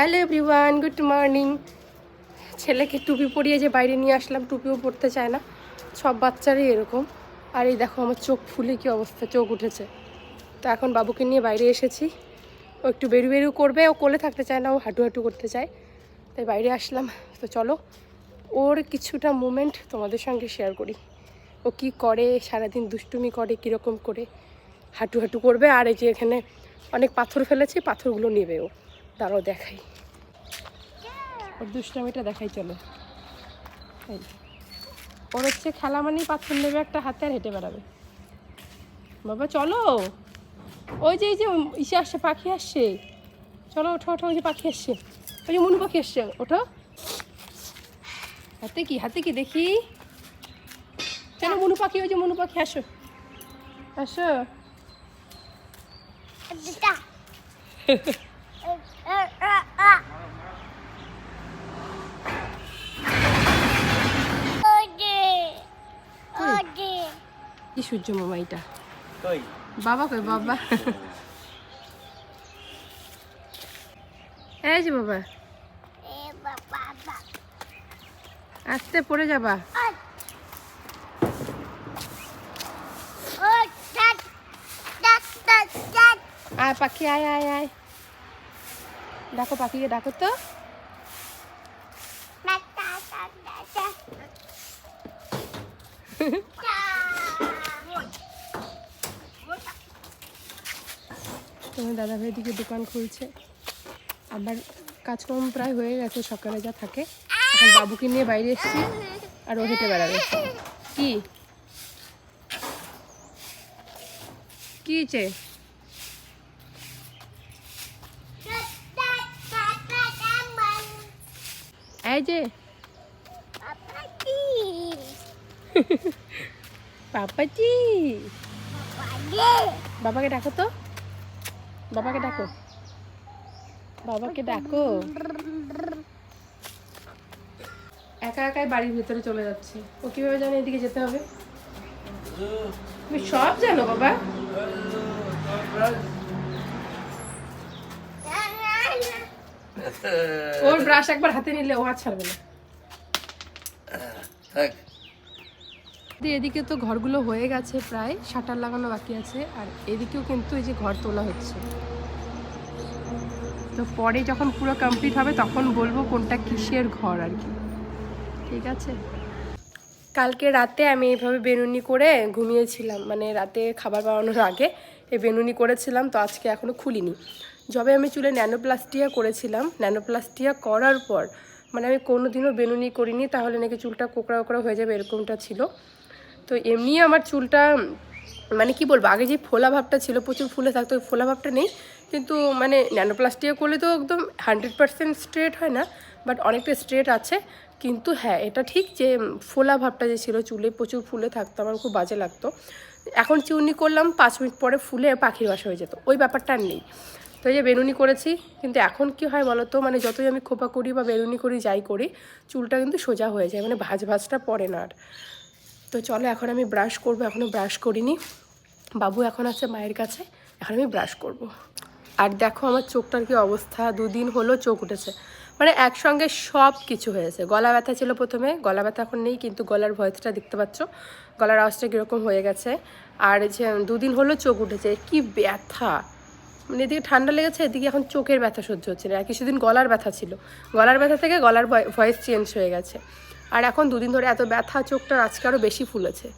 Hello everyone good morning ছেলেকে টুপি পরিয়ে যে বাইরে নিয়ে আসলাম, টুপিও পরতে চায় না। সব বাচ্চারই এরকম। আর এই দেখো আমার চোখ ফুলে কি অবস্থা, চোখ উঠেছে। তো এখন বাবুকে নিয়ে বাইরে এসেছি। ও একটু বেরু বেরু করবে, ও কোলে থাকতে চায় না, ও হাঁটু হাঁটু করতে চায়। তাই বাইরে আসলাম। তো চলো, ওর কিছুটা মুমেন্ট তোমাদের সঙ্গে শেয়ার করি। ও কি করে, সারাদিন দুষ্টুমি করে, কীরকম করে হাঁটু হাঁটু করবে। আর এই যে এখানে অনেক পাথর ফেলেছি, পাথরগুলো নেবে ও। তারাও দেখাই। ওর দুষ্টামিটা দেখাই চলো। এই ওর হচ্ছে খেলা মানেই পাথর নেবে একটা হাতে আর হেঁটে বেড়াবে। বাবা চলো। ওই যে এই যে ইসে আসছে পাখি আসছে। চলো ওঠো ওঠো ওই যে পাখি আসছে। ওই যে মনু পাখি আসছে ওঠো। হাতে কি হাতে কি দেখি। চলো মনু পাখি ওই যে মনু পাখি আসো। আসো। কি সূর্য মামা এটা? বাবা কই বাবা? এই যে বাবা। আস্তে পড়ে যাবা। আয় পাখি আয় আয় আয়। ডাকো পাখিকে ডাকো তো। তোমার দাদা ভাই দিকে দোকান খুলছে। আবার কাজকর্ম প্রায় হয়ে গেছে, সকালে যা থাকে। এখন বাবুকে নিয়ে বাইরে এসেছি আর ও হেঁটে বেড়াবে। কি? কি হয়েছে? এই যে। পাপাজি। বাবাকে ডাকো তো। বাবাকে ডাকো। বাবাকে ডাকো। একা একাই বাড়ির ভিতরে চলে যাচ্ছে। ও কীভাবে জানে এদিকে যেতে হবে? তুমি সব জানো বাবা। ওর ব্রাশ একবার হাতে নিলে ও হাত ছাড়বে না। থাক। এদিকে তো ঘরগুলো হয়ে গেছে প্রায় শাটার লাগানো বাকি আছে আর এদিকেও কিন্তু এই যে ঘর তোলা হচ্ছে। তো পরে যখন পুরো কমপ্লিট হবে তখন বলব কোনটা কিসের ঘর আর কি। ঠিক আছে? কালকে রাতে আমি এইভাবে বেনুনি করে ঘুমিয়েছিলাম মানে রাতে খাবার বানানোর আগে এই বেনুনি করেছিলাম তো আজকে এখনও খুলিনি। যবে আমি চুলে ন্যানোপ্লাস্টিয়া করেছিলাম, ন্যানোপ্লাস্টিয়া করার পর মানে আমি কোনো দিনও বেনুনি করিনি, তাহলে নাকি চুলটা কোকড়া কোকড়া হয়ে যাবে এরকমটা ছিল। তো এমনি আমার চুলটা মানে কি বলব, আগে যে ফোলা ভাবটা ছিল, প্রচুর ফুলে থাকতো, ওই ফোলা ভাবটা নেই। কিন্তু মানে ন্যানোপ্লাস্টিয়া করলে তো একদম হান্ড্রেড পার্সেন্ট স্ট্রেট হয় না, বাট অনেকটা স্ট্রেট আছে। কিন্তু হ্যাঁ এটা ঠিক যে ফোলা ভাবটা যে ছিল, চুলে প্রচুর ফুলে থাকতো, আমার খুব বাজে লাগতো। এখন চিউনি করলাম, পাঁচ মিনিট পরে ফুলে পাখির বাসা হয়ে যেত, ওই ব্যাপারটা আর নেই। তো এই যে বেনুনি করেছি, কিন্তু এখন কি হয় বলো তো মানে যতই আমি খোপা করি বা বেনুনি করি, যাই করি, চুলটা কিন্তু সোজা হয়ে যায় মানে ভাজ ভাজটা পড়ে না আর। তো চলো এখন আমি ব্রাশ করব এখনও ব্রাশ করিনি। বাবু এখন আছে মায়ের কাছে, এখন আমি ব্রাশ করব। আর দেখো আমার চোখটার কি অবস্থা, দুদিন হলো চোখ উঠেছে। মানে একসঙ্গে সব কিছু হয়েছে, গলা ব্যথা ছিল প্রথমে, গলা ব্যথা এখন নেই, কিন্তু গলার ভয়েসটা দেখতে পাচ্ছ, গলার আওয়াজটা কীরকম হয়ে গেছে। আর যে দুদিন হলো চোখ উঠেছে কি ব্যথা। মানে এদিকে ঠান্ডা লেগেছে, এদিকে এখন চোখের ব্যথা সহ্য হচ্ছে না। কিছুদিন গলার ব্যথা ছিল। গলার ব্যথা থেকে গলার ভয়েস চেঞ্জ হয়ে গেছে। আর এখন দুদিন ধরে এত ব্যথা, চোখটা আজকে আরও বেশি ফুলেছে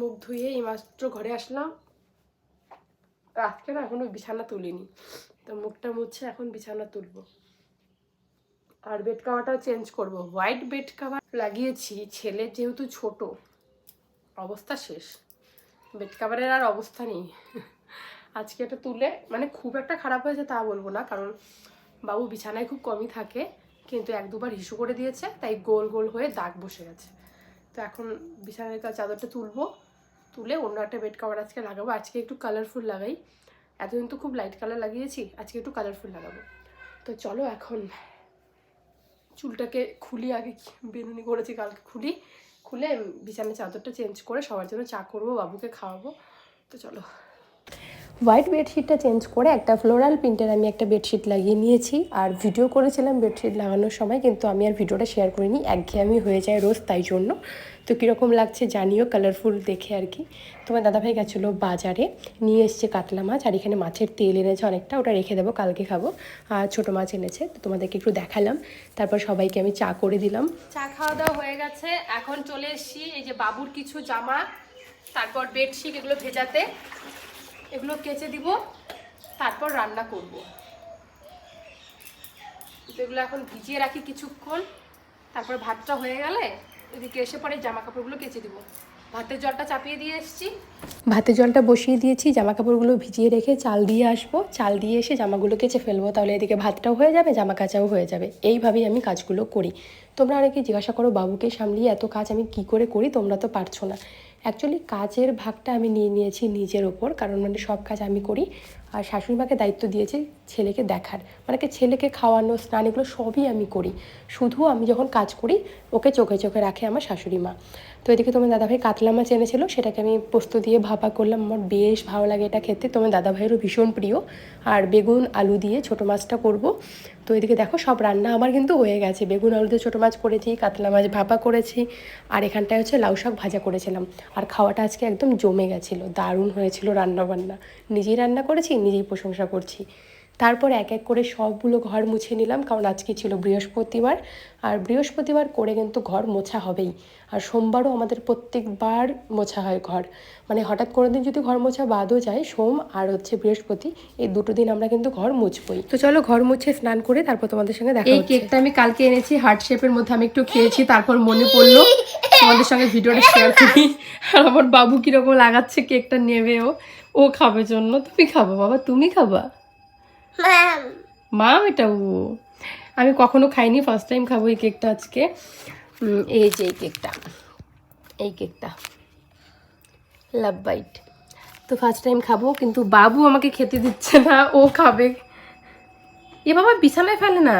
মুখ ধুয়ে এই মাত্র ঘরে আসলাম। আজকে না এখনও বিছানা তুলিনি। তো মুখটা মুছে এখন বিছানা তুলবো। আর বেড কাভারটাও চেঞ্জ করব। হোয়াইট বেড কাভার লাগিয়েছি। ছেলে যেহেতু ছোট অবস্থা শেষ। বেড কাভারের আর অবস্থা নেই। আজকে এটা তুলে মানে খুব একটা খারাপ হয়েছে তা বলব না, কারণ বাবু বিছানায় খুব কমই থাকে, কিন্তু এক দুবার হিসু করে দিয়েছে, তাই গোল গোল হয়ে দাগ বসে গেছে। তো এখন বিছানার চাদরটা তুলবো, তুলে অন্য একটা বেড কাভার আজকে লাগাবো। আজকে একটু কালারফুল লাগাই। এতদিন তো খুব লাইট কালার লাগিয়েছি, আজকে একটু কালারফুল লাগাবো। তো চলো এখন চুলটাকে খুলি, আগে বেনুনি করেছি, কালকে খুলি। খুলে বিছানার চাদরটা চেঞ্জ করে সবার জন্য চা করব, বাবুকে খাওয়াবো। তো চলো। হোয়াইট বেডশিটটা চেঞ্জ করে একটা ফ্লোরাল প্রিন্টের আমি একটা বেডশিট লাগিয়ে নিয়েছি। আর ভিডিও করেছিলাম বেডশিট লাগানোর সময়, কিন্তু আমি আর ভিডিওটা শেয়ার করিনি। একঘেয়েমি হয়ে যায় রোজ তাই জন্য। তো কীরকম লাগছে জানিও কালারফুল দেখে আর কি। তোমার দাদাভাই গেছিল বাজারে, নিয়ে এসছে কাতলা মাছ, আর এখানে মাছের তেল এনেছে অনেকটা, ওটা রেখে দেবো, কালকে খাব। আর ছোটো মাছ এনেছে, তো তোমাদেরকে একটু দেখালাম। তারপর সবাইকে আমি চা করে দিলাম। চা খাওয়া দাওয়া হয়ে গেছে, এখন চলে এসছি, এই যে বাবুর কিছু জামা, তারপর বেডশিট এগুলো ভেজাতে, এগুলো কেচে দিব, তারপর রান্না করব। এগুলো এখন ভিজিয়ে রাখি কিছুক্ষণ, তারপর ভাতটা হয়ে গেলে এদিকে এসে পরে জামা কাপড়গুলো কেচে দিব। ভাতের জলটা চাপিয়ে দিয়ে এসেছি। ভাতের জলটা বসিয়ে দিয়েছি জামা কাপড়গুলো ভিজিয়ে রেখে চাল দিয়ে আসব। চাল দিয়ে এসে জামাগুলো কেচে ফেলব, তাহলে এদিকে ভাতটাও হয়ে যাবে জামা কাচাও হয়ে যাবে। এইভাবেই আমি কাজগুলো করি। তোমরা অনেকে জিজ্ঞাসা করো, বাবুকে সামলিয়ে এত কাজ আমি কি করে করি? তোমরা তো পারছ না। অ্যাকচুয়ালি কাজের ভাগটা আমি নিয়ে নিয়েছি নিজের ওপর, কারণ মানে সব কাজ আমি করি। আর শাশুড়ি মাকে দায়িত্ব দিয়েছি ছেলেকে দেখার। মানে কি ছেলেকে খাওয়ানো, স্নান এগুলো সবই আমি করি। শুধু আমি যখন কাজ করি, ওকে চোখে চোখে রাখে আমার শাশুড়ি মা। তো এদিকে তোমার দাদাভাই কাতলা মাছ এনেছিল, সেটাকে আমি পোস্ত দিয়ে ভাপা করলাম। আমার বেশ ভালো লাগে এটা খেতে। তোমার দাদাভাইয়েরও ভীষণ প্রিয়। আর বেগুন, আলু দিয়ে ছোটো মাছটা করব। তো এদিকে দেখো সব রান্না আমার কিন্তু হয়ে গেছে। বেগুন, আলু দিয়ে ছোটো মাছ করেছি, কাতলা মাছ ভাপা করেছি। আর এখানটায় হচ্ছে লাউ শাক ভাজা করেছিলাম। আর খাওয়াটা আজকে একদম জমে গেছিল, দারুণ হয়েছিল রান্না বান্না নিজেই রান্না করেছি নিজেই প্রশংসা করছি। তারপর এক এক করে সবগুলো ঘর মুছে নিলাম কারণ আজকে ছিল বৃহস্পতিবার। আর বৃহস্পতিবার করে কিন্তু ঘর মোছা হবেই। আর সোমবারও আমাদের প্রত্যেকবার মোছা হয় ঘর। মানে হঠাৎ করে দিন যদি ঘর মোছা বাদও যায় সোম আর হচ্ছে বৃহস্পতি এই দুটো দিন আমরা কিন্তু ঘর মুছবই। তো চলো ঘর মুছে স্নান করে তারপর তোমাদের সঙ্গে দেখা এই কেকটা আমি কালকে এনেছি হার্ট শেপের মধ্যে আমি একটু খেয়েছি তারপর মনে পড়ল। তোমাদের সঙ্গে ভিডিওটা শেয়ার করি। আর আমার বাবু কীরকম লাগাচ্ছে কেকটা নেবে ও খাবে জন্য তুমি খাব বাবা তুমি খাবা? মাম এটা ও। আমি কখনো খাইনি ফার্স্ট টাইম খাব এই কেকটা আজকে। এই যে এই কেকটা এই কেকটা লাভ বাইট তো ফার্স্ট টাইম খাব কিন্তু বাবু আমাকে খেতে দিচ্ছে না ও খাবে। এ বাবা বিছানায় ফেলে না?